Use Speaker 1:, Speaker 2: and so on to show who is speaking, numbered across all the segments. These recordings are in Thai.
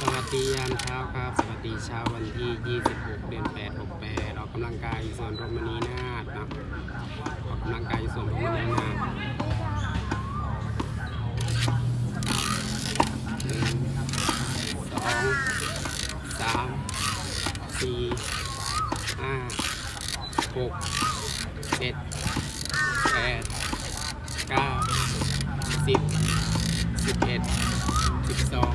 Speaker 1: สวัสดียามเช้าครับ สวัสดีเช้าวันที่ 26 เดือน8 68ออกกำลังกายอยู่สวนโรมนีนาถนะออกกำลังกายอยู่สวนรมนีนาถหนึ่งสองสามสี่ห้าหกเจ็ดแปดเก้าสิบสิบเอ็ดสิบสอง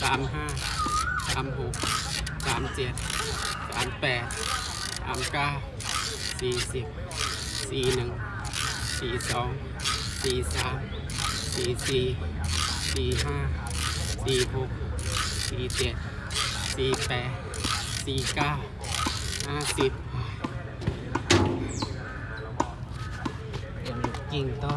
Speaker 1: สามห้าสามหกสามเจ็ดสามแปดสามเก้าสี่สิบสี่หนึ่งสี่สองสี่สามสี่สี่สี่ห้าสี่หกสี่เจ็ดสี่แปดสี่เก้าห้าสิบยังยิงต่อ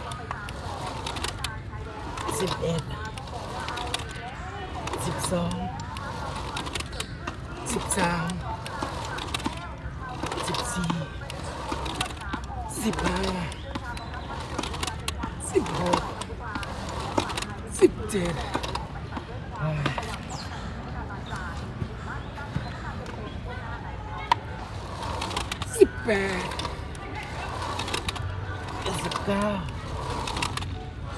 Speaker 1: สิบเอ็ดสิบสองสิบสามสิบสี่สิบห้าสิบหกสิบเจ็ดสิบแปดสิบเก้า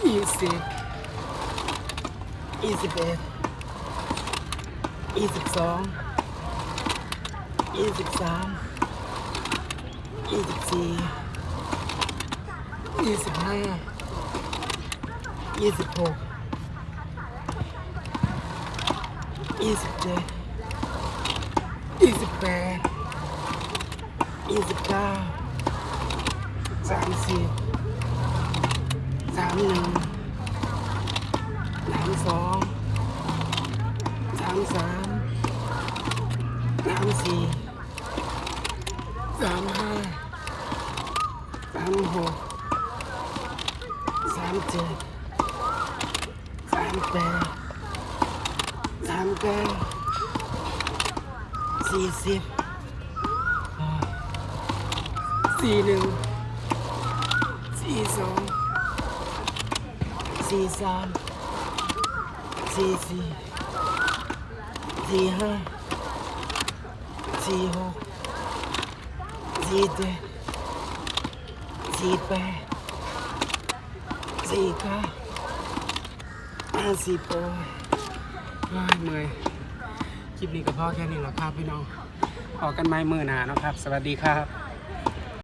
Speaker 1: ยี่สิบ ยี่สิบเอ็ดยี่สิบสองยี่สิบสามยี่สิบสี่ยี่สิบห้ายี่สิบหกยี่สิบเจ็ดยี่สิบแปดยี่สิบเก้าสามสิบสามหนึ่ง สามสอง สามสามสี่สามห้าสามหกสามเจ็ดสามแปดสามเก้าสี่สิบสี่หนึ่งสี่สองสี่สามสี่สี่ สี่ห้าสี่หกสี่เจ็ดสี่แปดสี่เก้าห้าสิบโอ้ยอ้าเมื่อยคลิปนี้ก็พอแค่นี้แหละครับพี่น้องออกกันไม่มือหนาเนาะครับ สวัสดีครับ